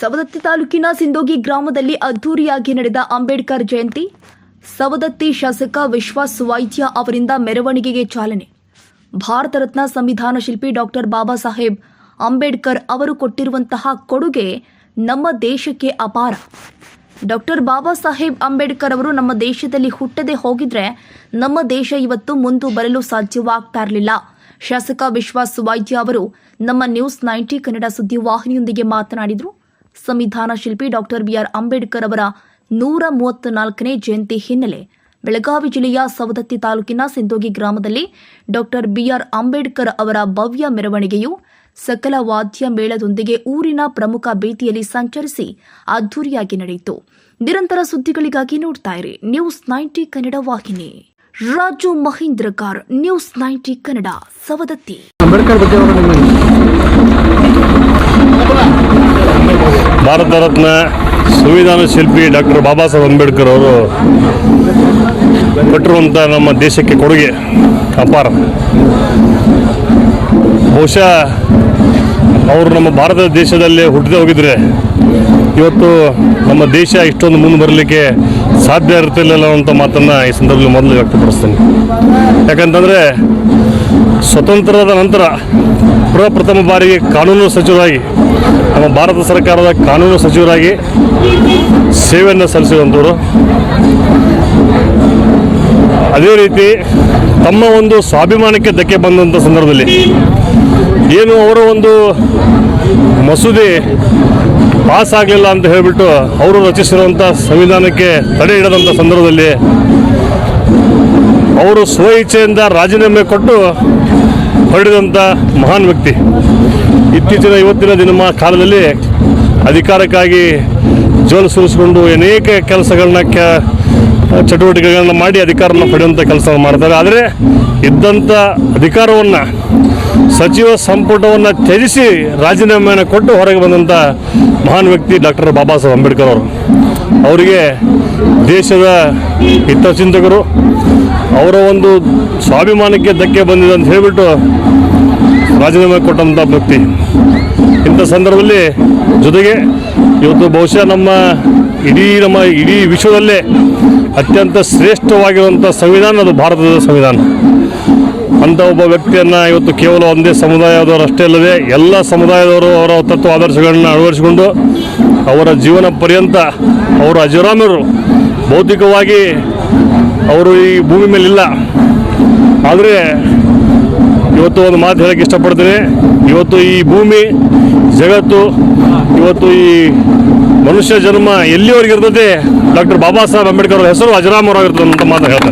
ಸವದತ್ತಿ ತಾಲೂಕಿನ ಸಿಂದೋಗಿ ಗ್ರಾಮದಲ್ಲಿ ಅದ್ದೂರಿಯಾಗಿ ನಡೆದ ಅಂಬೇಡ್ಕರ್ ಜಯಂತಿ, ಸವದತ್ತಿ ಶಾಸಕ ವಿಶ್ವಾಸ್ ವೈದ್ಯ ಅವರಿಂದ ಮೆರವಣಿಗೆಗೆ ಚಾಲನೆ. ಭಾರತ ರತ್ನ ಸಂವಿಧಾನ ಶಿಲ್ಪಿ ಡಾಕ್ಟರ್ ಬಾಬಾ ಸಾಹೇಬ್ ಅಂಬೇಡ್ಕರ್ ಅವರು ಕೊಟ್ಟಿರುವಂತಹ ಕೊಡುಗೆ ನಮ್ಮ ದೇಶಕ್ಕೆ ಅಪಾರ. ಡಾಕ್ಟರ್ ಬಾಬಾ ಸಾಹೇಬ್ ಅಂಬೇಡ್ಕರ್ ಅವರು ನಮ್ಮ ದೇಶದಲ್ಲಿ ಹುಟ್ಟದೆ ಹೋಗಿದ್ರೆ ನಮ್ಮ ದೇಶ ಇವತ್ತು ಮುಂದೆ ಬರಲು ಸಾಧ್ಯವಾಗ್ತಾ ಇರಲಿಲ್ಲ. ಶಾಸಕ ವಿಶ್ವಾಸ್ ವೈದ್ಯ ಅವರು ನಮ್ಮ ನ್ಯೂಸ್ ನೈಂಟಿ ಕನ್ನಡ ಸುದ್ದಿವಾಹಿನಿಯೊಂದಿಗೆ ಮಾತನಾಡಿದರು. ಸಂವಿಧಾನ ಶಿಲ್ಪಿ ಡಾಕ್ಟರ್ ಬಿಆರ್ ಅಂಬೇಡ್ಕರ್ ಅವರ ನೂರ ಮೂವತ್ತ್ ನಾಲ್ಕನೇ ಜಯಂತಿ ಹಿನ್ನೆಲೆ ಬೆಳಗಾವಿ ಜಿಲ್ಲೆಯ ಸವದತ್ತಿ ತಾಲೂಕಿನ ಸಿಂದೋಗಿ ಗ್ರಾಮದಲ್ಲಿ ಡಾಕ್ಟರ್ ಬಿಆರ್ ಅಂಬೇಡ್ಕರ್ ಅವರ ಭವ್ಯ ಮೆರವಣಿಗೆಯು ಸಕಲ ವಾದ್ಯ ಮೇಳದೊಂದಿಗೆ ಊರಿನ ಪ್ರಮುಖ ಬೀದಿಯಲ್ಲಿ ಸಂಚರಿಸಿ ಅದ್ದೂರಿಯಾಗಿ ನಡೆಯಿತು. ನಿರಂತರ ಸುದ್ದಿಗಳಿಗಾಗಿ ನೋಡ್ತಾ ಇರಿ. ನ್ಯೂಸ್ ನೈಂಟಿ ಕನ್ನಡ ವಾಹಿನಿ. Raju Mahendrakar news ninety Kannada, Savadatti. Ambedkar ಬಗ್ಗೆ ಭಾರತ ರತ್ನ ಸಂವಿಧಾನ ಶಿಲ್ಪಿ ಡಾಕ್ಟರ್ ಬಾಬಾ ಸಾಹೇಬ್ ಅಂಬೇಡ್ಕರ್ ಅವರು ಕೊಟ್ಟಿರುವಂಥ ನಮ್ಮ ದೇಶಕ್ಕೆ ಕೊಡುಗೆ, ಅಪಾರ. ಬಹುಶಃ ಅವರು ನಮ್ಮ ಭಾರತ ದೇಶದಲ್ಲೇ ಹುಟ್ಟದೆ ಹೋಗಿದ್ರೆ ಇವತ್ತು ನಮ್ಮ ದೇಶ ಇಷ್ಟೊಂದು ಮುಂದೆ ಬರಲಿಕ್ಕೆ ಸಾಧ್ಯ ಇರ್ತಿರ್ಲಿಲ್ಲ ಅಂತ ಮಾತನ್ನು ಈ ಸಂದರ್ಭದಲ್ಲಿ ಮೊದಲು ವ್ಯಕ್ತಪಡಿಸ್ತೀನಿ. ಯಾಕಂತಂದರೆ ಸ್ವತಂತ್ರದ ನಂತರ ಪ್ರಪ್ರಥಮ ಬಾರಿಗೆ ಕಾನೂನು ಸಚಿವರಾಗಿ, ನಮ್ಮ ಭಾರತ ಸರ್ಕಾರದ ಕಾನೂನು ಸಚಿವರಾಗಿ ಸೇವೆಯನ್ನು ಸಲ್ಲಿಸಿದಂಥವರು ಅದೇ ರೀತಿ ತಮ್ಮ ಒಂದು ಸ್ವಾಭಿಮಾನಕ್ಕೆ ಧಕ್ಕೆ ಬಂದಂಥ ಸಂದರ್ಭದಲ್ಲಿ ಏನು ಅವರ ಒಂದು ಮಸೂದೆ ಪಾಸ್ ಆಗಲಿಲ್ಲ ಅಂತ ಹೇಳಿಬಿಟ್ಟು ಅವರು ರಚಿಸಿರುವಂಥ ಸಂವಿಧಾನಕ್ಕೆ ತಡೆ ಇಡದಂಥ ಸಂದರ್ಭದಲ್ಲಿ ಅವರು ಸ್ವ ಇಚ್ಛೆಯಿಂದ ರಾಜೀನಾಮೆ ಕೊಟ್ಟು ಹೊರಡಿದಂಥ ಮಹಾನ್ ವ್ಯಕ್ತಿ. ಇತ್ತೀಚಿನ ಇವತ್ತಿನ ದಿನ ಕಾಲದಲ್ಲಿ ಅಧಿಕಾರಕ್ಕಾಗಿ ಜೋಲು ಸುರಿಸಿಕೊಂಡು ಅನೇಕ ಕೆಲಸಗಳನ್ನ ಕೆ, ಚಟುವಟಿಕೆಗಳನ್ನ ಮಾಡಿ ಅಧಿಕಾರವನ್ನು ಪಡೆಯುವಂಥ ಕೆಲಸ ಮಾಡ್ತಾರೆ. ಆದರೆ ಇದ್ದಂಥ ಅಧಿಕಾರವನ್ನು, ಸಚಿವ ಸಂಪುಟವನ್ನು ತ್ಯಜಿಸಿ ರಾಜೀನಾಮೆಯನ್ನು ಕೊಟ್ಟು ಹೊರಗೆ ಬಂದಂಥ ಮಹಾನ್ ವ್ಯಕ್ತಿ ಡಾಕ್ಟರ್ ಬಾಬಾ ಸಾಹೇಬ್ ಅಂಬೇಡ್ಕರ್ ಅವರು. ಅವರಿಗೆ ದೇಶದ ಹಿತಚಿಂತಕರು, ಅವರ ಒಂದು ಸ್ವಾಭಿಮಾನಕ್ಕೆ ಧಕ್ಕೆ ಬಂದಿದೆ ಅಂತ ಹೇಳಿಬಿಟ್ಟು ರಾಜೀನಾಮೆ ಕೊಟ್ಟಂಥ ವ್ಯಕ್ತಿ. ಇಂಥ ಸಂದರ್ಭದಲ್ಲಿ ಜೊತೆಗೆ ಇವತ್ತು ಬಹುಶಃ ನಮ್ಮ ಇಡೀ ನಮ್ಮ ಇಡೀ ವಿಶ್ವದಲ್ಲೇ ಅತ್ಯಂತ ಶ್ರೇಷ್ಠವಾಗಿರುವಂಥ ಸಂವಿಧಾನ ಅದು ಭಾರತದ ಸಂವಿಧಾನ. ಅಂಥ ಒಬ್ಬ ವ್ಯಕ್ತಿಯನ್ನು ಇವತ್ತು ಕೇವಲ ಒಂದೇ ಸಮುದಾಯದವರು ಅಷ್ಟೇ ಅಲ್ಲದೆ ಎಲ್ಲ ಸಮುದಾಯದವರು ಅವರ ತತ್ವ ಆದರ್ಶಗಳನ್ನು ಅಳವಡಿಸಿಕೊಂಡು ಅವರ ಜೀವನ ಪರ್ಯಂತ ಅವರು ಅಜರಾಮರು ಭೌತಿಕವಾಗಿ ಅವರು ಈ ಭೂಮಿ ಮೇಲಿಲ್ಲ. ಆದರೆ ಇವತ್ತು ಒಂದು ಮಾತು ಹೇಳಕ್ಕೆ ಇಷ್ಟಪಡ್ತೀನಿ. ಇವತ್ತು ಈ ಭೂಮಿ, ಜಗತ್ತು, ಇವತ್ತು ಈ ಮನುಷ್ಯ ಜನ್ಮ ಎಲ್ಲಿವರೆಗೆ ಇರ್ತದೆ ಡಾಕ್ಟರ್ ಬಾಬಾ ಸಾಹೇಬ್ ಅಂಬೇಡ್ಕರ್ ಅವರ ಹೆಸರು ಅಜರಾಮರವಾಗಿರ್ತದೆ ಅಂತ ಮಾತು ಹೇಳ್ತಾರೆ.